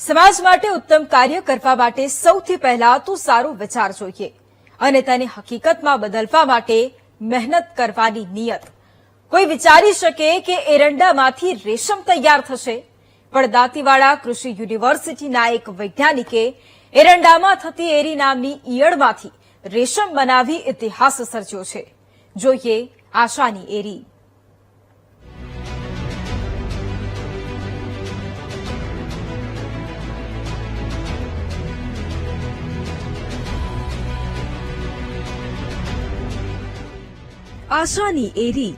સમાજ માટે ઉત્તમ કાર્ય કરવા માટે સૌથી પહેલા તો સારો વિચાર જોઈએ અને તેને હકીકતમાં બદલવા માટે મહેનત કરવાની નિયત. કોઈ વિચારી શકે કે એરંડામાંથી રેશમ તૈયાર થશે, પણ દાંતીવાડા કૃષિ યુનિવર્સિટીના એક વૈજ્ઞાનિકે એરંડામાં થતી એરી નામની ઈયળમાંથી રેશમ બનાવી ઇતિહાસ સર્જ્યો છે. જોઈએ આશાની એરી. આશાની એરી.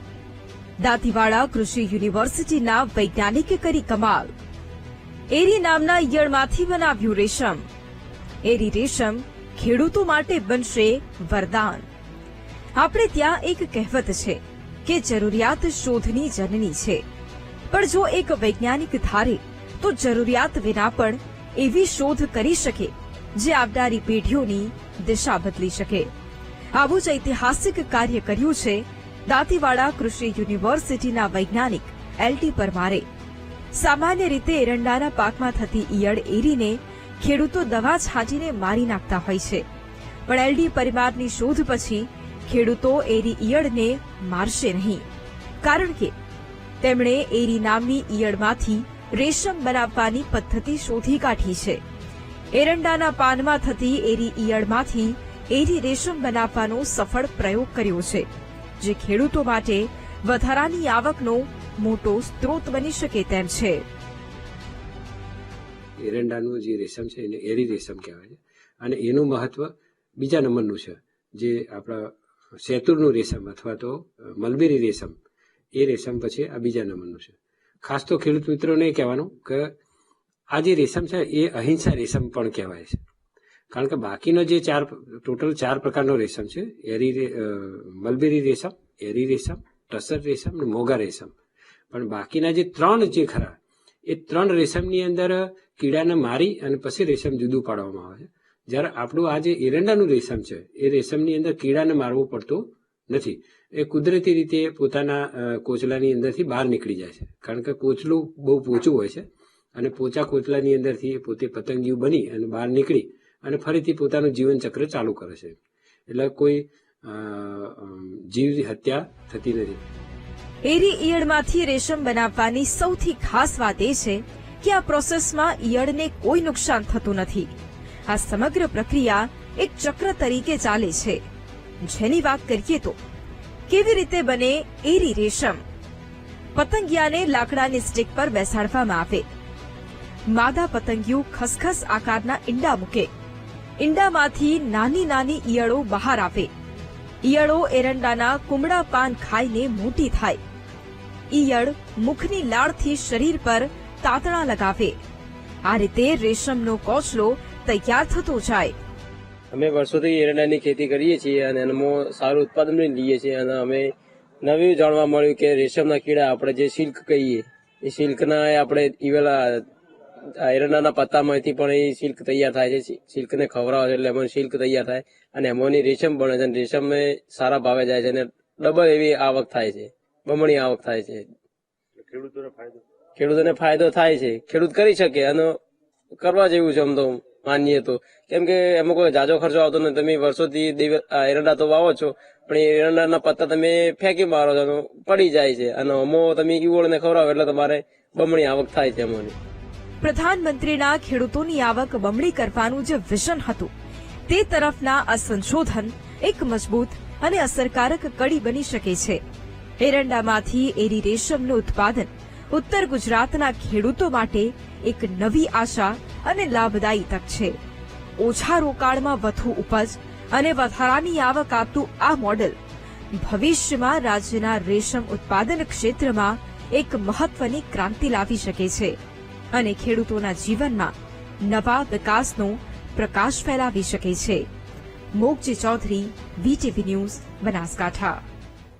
દાંતીવાડા કૃષિ યુનિવર્સિટીના વૈજ્ઞાનિકે કરી કમાલ. એરી નામના ઈયળમાંથી બનાવ્યું રેશમ. એરી રેશમ ખેડૂતો માટે બનશે વરદાન. આપણે ત્યાં એક કહેવત છે કે જરૂરિયાત શોધની જનની છે. પણ જો એક વૈજ્ઞાનિક ધારે, તો જરૂરિયાત વિના પણ એવી શોધ કરી શકે, જે આવનારી પેઢીઓની દિશા બદલી શકે. આવું જ ઐતિહાસિક કાર્ય કર્યું છે દાંતીવાડા કૃષિ યુનિવર્સિટીના વૈજ્ઞાનિક એલટી પરમારે. સામાન્ય રીતે એરંડાના પાકમાં થતી ઈયળ એરીને ખેડૂતો દવા છાંટીને મારી નાખતા હોય છે. પણ એલડી પરિવારની શોધ પછી ખેડૂતો એરી ઈયળને મારશે નહીં. કારણ કે તેમણે એરી નામની ઈયળમાંથી રેશમ બનાવવાની પદ્ધતિ શોધી કાઢી છે. એરંડાના પાનમાં થતી એરી ઈયળમાંથી એરી રેશમ બનાવવાનો સફળ પ્રયોગ કર્યો છે. જે ખેડૂતો માટે વધારાની આવકનો મોટો સ્ત્રોત બની શકે તેમ છે. એરંડાનું જે રેશમ છે એને એરી રેશમ કહેવાય છે. અને એનું મહત્વ બીજા નંબરનું છે. જે આપણા શેતુરનું રેશમ અથવા તો મલબેરી રેશમ, એ રેશમ પછી આ બીજા નંબરનું છે. ખાસ તો ખેડૂત મિત્રોને કહેવાનું કે આ જે રેશમ છે એ અહિંસા રેશમ પણ કહેવાય છે. કારણ કે બાકીનો જે ચાર ટોટલ ચાર પ્રકારનો રેશમ છે, એરી મલબેરી રેશમ, એરી રેશમ, ટસર રેશમ અને મોગા રેશમ. પણ બાકીના જે ત્રણ જે ખરા, એ ત્રણ રેશમની અંદર કીડાને મારી અને પછી રેશમ જુદું પાડવામાં આવે છે. જ્યારે આપણું આ જે એરંડાનું રેશમ છે, એ રેશમની અંદર કીડાને મારવું પડતું નથી. એ કુદરતી રીતે પોતાના કોચલાની અંદરથી બહાર નીકળી જાય છે. કારણ કે કોચલું બહુ પોચું હોય છે અને પોચા કોચલાની અંદરથી એ પોતે પતંગિયું બની અને બહાર નીકળી અને ફરીથી પોતાનું જીવન ચક્ર ચાલુ કરે છે. એટલે કોઈ જીવ હત્યા થતી નથી. એરી ઈયળમાંથી રેશમ બનાવવાની સૌથી ખાસ વાત એ છે કે આ પ્રોસેસમાં ઈયળને કોઈ નુકસાન થતું નથી. આ સમગ્ર પ્રક્રિયા એક ચક્ર તરીકે ચાલે છે. જેની વાત કરીએ તો, કેવી રીતે બને એરી રેશમ? પતંગિયાને લાકડાની સ્ટીક પર બેસાડવામાં આવે. માદા પતંગિયું ખસખસ આકારના ઈંડા મૂકે. ઈંડામાંથી નાની નાની ઈયળો બહાર આવે. ઈયળો એરંડાના કુમળા પાન ખાઈને મોટી થાય. ઈયળ મુખની લાળથી શરીર પર તાતણા લગાવે. આ રીતે રેશમનો કોચલો તૈયાર થતો જાય. અમે વર્ષોથી એરંડાની ખેતી કરીએ છીએ અને એમાં સારું ઉત્પાદન લઈએ છીએ અને અમે નવું જાણવા મળ્યું કે રેશમના કીડા આપણે જે સિલ્ક કહીએ, એ સિલ્કના આપણે ઈવેલા એરંડાના પત્તામાંથી પણ એ સિલ્ક તૈયાર થાય છે. સિલ્કને ખવડાવે છે એટલે એમાં સિલ્ક તૈયાર થાય અને એમાંની રેશમ બને છે અને રેશમ સારા ભાવે જાય છે અને ડબલ એવી આવક થાય છે. બમણી આવક થાય છે. ખેડૂતોને ફાયદો? થાય છે. ખેડૂત કરી શકે અને કરવા જેવું છે આમ તો માનીએ તો. કેમ કે એમાં કોઈ જાજો ખર્ચો આવતો નથી. તમે વર્ષોથી એરંડા તો વાવો છો પણ એ એરંડાના પત્તા તમે ફેંકી મારો છો તો પડી જાય છે. અને અમો તમે ઈવોળને ખવડાવો એટલે તમારે બમણી આવક થાય છે એમાંની. પ્રધાનમંત્રીના ખેડૂતોની આવક બમણી કરવાનું જે વિઝન હતું, તે તરફના આ સંશોધન એક મજબૂત અને અસરકારક કડી બની શકે છે. એરંડામાંથી એરી રેશમનું ઉત્પાદન ઉત્તર ગુજરાતના ખેડૂતો માટે એક નવી આશા અને લાભદાયી તક છે. ઓછા રોકાણમાં વધુ ઉપજ અને વધારાની આવક આપતું આ મોડેલ ભવિષ્યમાં રાજ્યના રેશમ ઉત્પાદન ક્ષેત્રમાં એક મહત્વની ક્રાંતિ લાવી શકે છે. અને ખેડૂતોના જીવનમાં નવા વિકાસનો પ્રકાશ ફેલાવી શકે છે. Mogji Chaudhary VTV news Banaskantha.